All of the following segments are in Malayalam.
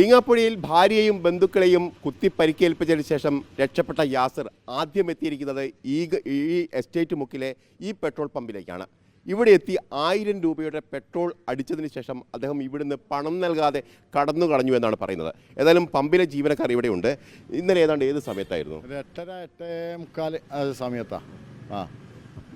ഈങ്ങാപ്പുഴയിൽ ഭാര്യയെയും ബന്ധുക്കളെയും കുത്തി പരിക്കേൽപ്പിച്ചതിന് ശേഷം രക്ഷപ്പെട്ട യാസിർ ആദ്യം എത്തിയിരിക്കുന്നത് ഈ ഈ എസ്റ്റേറ്റ് മുക്കിലെ ഈ പെട്രോൾ പമ്പിലേക്കാണ്. ഇവിടെ എത്തി ആയിരം രൂപയുടെ പെട്രോൾ അടിച്ചതിന് ശേഷം അദ്ദേഹം ഇവിടുന്ന് പണം നൽകാതെ കടന്നു കളഞ്ഞു എന്നാണ് പറയുന്നത്. ഏതായാലും പമ്പിലെ ജീവനക്കാർ ഇവിടെയുണ്ട് ഇന്നലെ ഏതാണ്ട് ഏത് സമയത്തായിരുന്നു? എട്ടര എട്ടേ മുക്കാൽ സമയത്താണ് സമയത്താ. ആ.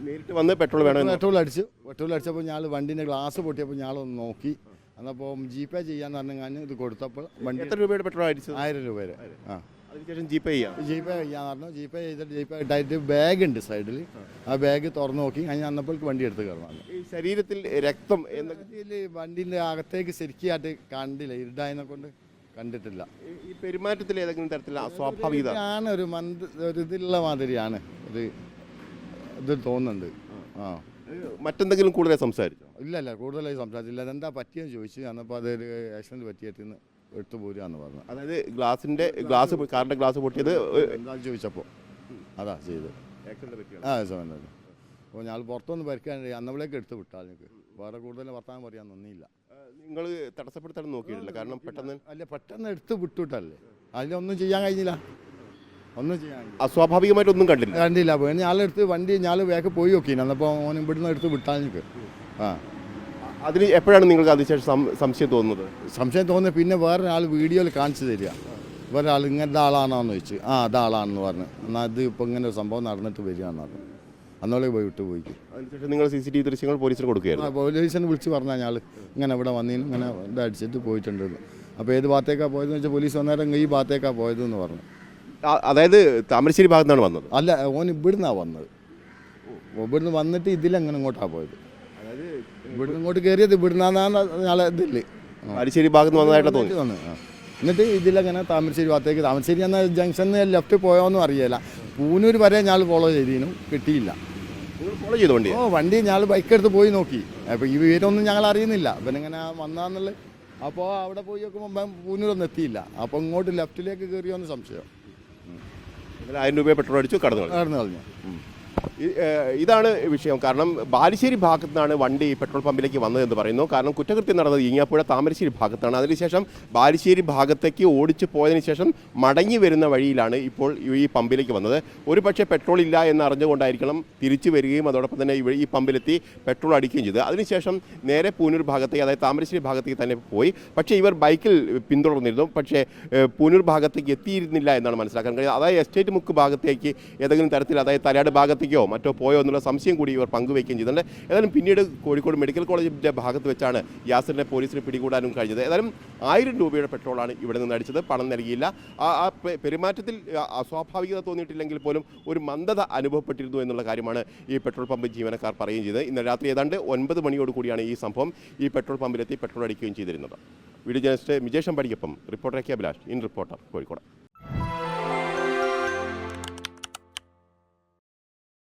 നേരിട്ട് വന്ന് പെട്രോൾ വേണം പെട്രോൾ അടിച്ചു പെട്രോൾ അടിച്ചപ്പോൾ ഞാൻ വണ്ടീന്റെ ഗ്ലാസ് പൊട്ടിയപ്പോൾ ഞാൻ ഒന്ന് നോക്കി. എന്നപ്പോൾ ജി പേ ചെയ്യാന്ന് പറഞ്ഞു ഞാൻ ഇത് കൊടുത്തപ്പോൾ വണ്ടി എത്ര രൂപയുടെ പെട്രോൾ അടിച്ചത്? ആയിരം രൂപയുടെ. ആ. അതിനുശേഷം ജി പേ ചെയ്യാം. ജി പേ ചെയ്യാന്ന് പറഞ്ഞു. ജി പേ ചെയ്തിട്ട് ജി പേ ഇട്ടായിട്ട് ബാഗ് ഉണ്ട് സൈഡിൽ ആ ബാഗ് തുറന്നു നോക്കി. ഞാൻ അന്നപ്പോൾ വണ്ടി എടുത്ത് കയറുന്നു ഈ ശരീരത്തിൽ രക്തം എന്നൊക്കെ വണ്ടിന്റെ വണ്ടീന്റെ അകത്തേക്ക് ശരിക്കായിട്ട് കണ്ടില്ല. ഇരുടായതിനെ കൊണ്ട് കണ്ടിട്ടില്ല. ഈ- ഈ പെരുമാറ്റത്തിൽ ഏതെങ്കിലും തരത്തിലുള്ള അസ്വാഭാവികത? ആണ് ഒരു മന്ത് ഒരു ഇതിലുള്ള മാതിരിയാണ് ഒരു ഇത് തോന്നുന്നുണ്ട്. ആ. മറ്റെന്തെങ്കിലും കൂടുതൽ സംസാരിച്ചു? ഇല്ല ഇല്ല കൂടുതലായി സംസാരിച്ചില്ല അതെന്താ പറ്റിയെന്ന് ചോദിച്ചു. അന്നപ്പോൾ അതൊരു ആക്സിഡന്റ് പറ്റിയെന്ന് എടുത്തു പോരുകയെന്ന് പറഞ്ഞു. അതായത് ഗ്ലാസിന്റെ ഗ്ലാസ് കാറിന്റെ ഗ്ലാസ് പൊട്ടിയത് എന്താ ചോദിച്ചപ്പോൾ അതാ ചെയ്ത് ആ സമയം അപ്പോൾ ഞാൻ പുറത്തൊന്ന് പരിക്കാൻ അന്നവളേക്ക് എടുത്ത് വിട്ടാൽ എനിക്ക് വേറെ കൂടുതൽ വർത്താനം പറയാൻ നന്ദിയില്ല നിങ്ങൾ തടസ്സപ്പെടുത്താൻ നോക്കിയിട്ടില്ല. കാരണം പെട്ടെന്ന് അല്ല പെട്ടെന്ന് എടുത്ത് വിട്ടുവിട്ടല്ലേ അതിലൊന്നും ചെയ്യാൻ കഴിഞ്ഞില്ല. ഒന്നും ചെയ്യാൻ സ്വാഭാവികമായിട്ട് അസ്വാഭാവികമായിട്ടൊന്നും കണ്ടില്ല. കണ്ടില്ല. പിന്നെ ഞാളെടുത്ത് വണ്ടി ഞാൻ വേഗം പോയി നോക്കി അന്നപ്പോൾ ഓൻ ഇവിടുന്ന് എടുത്ത് വിട്ടാൽ എനിക്ക്. ആ. അതിന് എപ്പോഴാണ് നിങ്ങൾക്ക് അതിനുശേഷം സംശയം തോന്നുന്നത്? സംശയം തോന്നുന്നത് പിന്നെ വേറെ ആൾ വീഡിയോയിൽ കാണിച്ചു തരിക. വേറെ ആൾ ഇങ്ങനത്തെ ആളാണോന്ന് ചോദിച്ചു. ആ അതാളാണെന്ന് പറഞ്ഞു. എന്നാൽ ഇത് ഇപ്പോൾ ഇങ്ങനെ ഒരു സംഭവം നടന്നിട്ട് വരികയെന്ന് പറഞ്ഞു. അന്നോളെ പോയി വിട്ടു പോയി അതിനുശേഷം നിങ്ങൾ സി സി ടി വി ദൃശ്യങ്ങൾ പോലീസിന് ആ കൊടുക്കുകയായിരുന്നു പോലീസിനെ വിളിച്ച് പറഞ്ഞാൽ ഞാൾ ഇങ്ങനെ ഇവിടെ വന്നീന് ഇങ്ങനെ ഇതടിച്ചിട്ട് പോയിട്ടുണ്ടെന്ന് പോയിട്ടുണ്ട് അപ്പോൾ ഏത് ഭാഗത്തേക്കാണ് പോയതെന്ന് വെച്ചാൽ പോലീസ് വന്നേരം ഈ ഭാഗത്തേക്കാണ് പോയതെന്ന് പറഞ്ഞു. ആ- അതായത് താമരശ്ശേരി ഭാഗത്താണ് വന്നത്. അല്ല ഓൻ ഇവിടുന്നാണ് വന്നത്. ഇവിടുന്ന് വന്നിട്ട് ഇതിലങ്ങനെ ഇങ്ങോട്ടാണ് പോയത്. അതായത് ഇവിടുന്ന് ഇങ്ങോട്ട് കയറിയത് ഇവിടുന്നാന്നാണ് ഞാളെ ഇതില്ലേ താമരശ്ശേരി ഭാഗത്ത് വന്നതായിട്ട് തോന്നി. എന്നിട്ട് ഇതിലങ്ങനെ താമരശ്ശേരി ഭാഗത്തേക്ക് താമരശ്ശേരി എന്ന ജംഗ്ഷനിൽ ലെഫ്റ്റ് പോയോന്നും അറിയില്ല. പൂനൂർ വരെ ഞാൻ ഫോളോ ചെയ്തിരുന്നു കിട്ടിയില്ല. ഫോളോ ചെയ്ത വണ്ടി ഓ വണ്ടി ഞാൻ ബൈക്ക് എടുത്ത് പോയി നോക്കി. അപ്പോൾ ഈ വിവരമൊന്നും ഞങ്ങൾ അറിയുന്നില്ല. ഇവനിങ്ങനെ വന്നാന്നുള്ളത്. അപ്പോൾ അവിടെ പോയി നോക്കുമ്പോൾ പൂനൂരൊന്നും എത്തിയില്ല. അപ്പോൾ ഇങ്ങോട്ട് ലെഫ്റ്റിലേക്ക് കയറിയോന്ന് സംശയം. ഇതിൽ ആയിരം രൂപയെ പെട്രോൾ അടിച്ചു കടന്നു കളഞ്ഞു. കടന്നു കളഞ്ഞു ഇതാണ് വിഷയം. കാരണം ബാലുശ്ശേരി ഭാഗത്തു നിന്നാണ് വണ്ടി പെട്രോൾ പമ്പിലേക്ക് വന്നതെന്ന് പറയുന്നു. കാരണം കുറ്റകൃത്യം നടന്നത് ഈങ്ങാപ്പുഴ താമരശ്ശേരി ഭാഗത്താണ്. അതിനുശേഷം ബാലുശ്ശേരി ഭാഗത്തേക്ക് ഓടിച്ചു പോയതിനു ശേഷം മടങ്ങി വരുന്ന വഴിയിലാണ് ഇപ്പോൾ ഈ പമ്പിലേക്ക് വന്നത്. ഒരു പക്ഷേ പെട്രോൾ ഇല്ല എന്ന് അറിഞ്ഞുകൊണ്ടായിരിക്കണം തിരിച്ചു വരികയും അതോടൊപ്പം തന്നെ ഈ പമ്പിലെത്തി പെട്രോൾ അടിക്കുകയും ചെയ്തു അതിനുശേഷം നേരെ പൂനൂർ ഭാഗത്തേക്ക് അതായത് താമരശ്ശേരി ഭാഗത്തേക്ക് തന്നെ പോയി. പക്ഷേ ഇവർ ബൈക്കിൽ പിന്തുടർന്നിരുന്നു. പക്ഷേ പൂനൂർ ഭാഗത്തേക്ക് എത്തിയിരുന്നില്ല എന്നാണ് മനസ്സിലാക്കാൻ കഴിയുന്നത്. അതായത് എസ്റ്റേറ്റ് മുക്ക് ഭാഗത്തേക്ക് ഏതെങ്കിലും തരത്തിൽ അതായത് തലയാട് ഭാഗത്തേക്കോ മറ്റോ പോയോ എന്നുള്ള സംശയം കൂടി ഇവർ പങ്കുവയ്ക്കുകയും ചെയ്തിട്ടുണ്ട്. ഏതായാലും പിന്നീട് കോഴിക്കോട് മെഡിക്കൽ കോളേജിന്റെ ഭാഗത്ത് വെച്ചാണ് യാസിറിനെ പോലീസിന് പിടികൂടാനും കഴിഞ്ഞത്. ഏതായാലും ആയിരം രൂപയുടെ പെട്രോളാണ് ഇവിടെ നിന്ന് അടിച്ചത്. പണം നൽകിയില്ല. ആ പെരുമാറ്റത്തിൽ അസ്വാഭാവികത തോന്നിയിട്ടില്ലെങ്കിൽ പോലും ഒരു മന്ദത അനുഭവപ്പെട്ടിരുന്നു എന്നുള്ള കാര്യമാണ് ഈ പെട്രോൾ പമ്പ് ജീവനക്കാർ പറയുകയും ചെയ്തത്. ഇന്നലെ രാത്രി ഏതാണ്ട് ഒൻപത് മണിയോട് കൂടിയാണ് ഈ സംഭവം. ഈ പെട്രോൾ പമ്പിലെത്തി പെട്രോൾ അടിക്കുകയും ചെയ്തിരുന്നത്. Video journalist Mijesh അമ്പാടിക്കൊപ്പം reporter K Abhilash. In reporter Kozhikode.